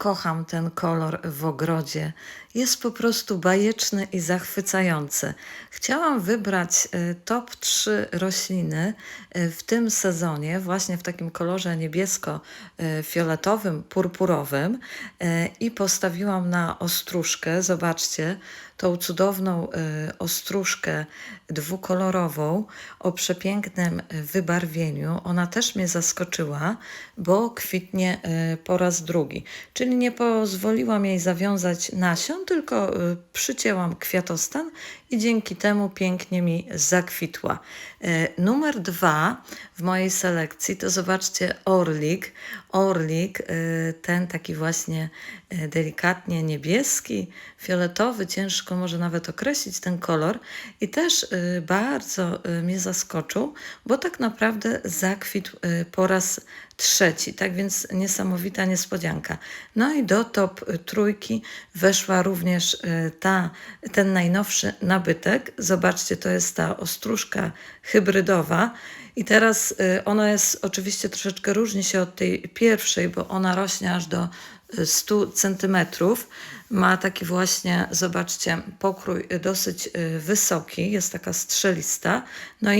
Kocham ten kolor w ogrodzie. Jest po prostu bajeczny i zachwycający. Chciałam wybrać e, top 3 rośliny e, w tym sezonie, właśnie w takim kolorze niebiesko-fioletowym, purpurowym e, i postawiłam na ostróżkę. Zobaczcie, tą cudowną ostróżkę dwukolorową o przepięknym wybarwieniu. Ona też mnie zaskoczyła, bo kwitnie po raz drugi. Czyli nie pozwoliłam jej zawiązać nasion, tylko e, przycięłam kwiatostan i dzięki temu pięknie mi zakwitła. E, Numer dwa w mojej selekcji to zobaczcie orlik. Orlik, e, ten taki właśnie delikatnie niebieski, fioletowy, ciężko może nawet określić ten kolor i też bardzo mnie zaskoczył, bo tak naprawdę zakwitł po raz trzeci, tak więc niesamowita niespodzianka. No i do top y, trójki weszła również y, ta, ten najnowszy nabytek. Zobaczcie, to jest ta ostróżka hybrydowa. I teraz y, ona jest oczywiście troszeczkę różni się od tej pierwszej, bo ona rośnie aż do y, 100 centymetrów. Ma taki właśnie, zobaczcie, pokrój dosyć wysoki, jest taka strzelista. No i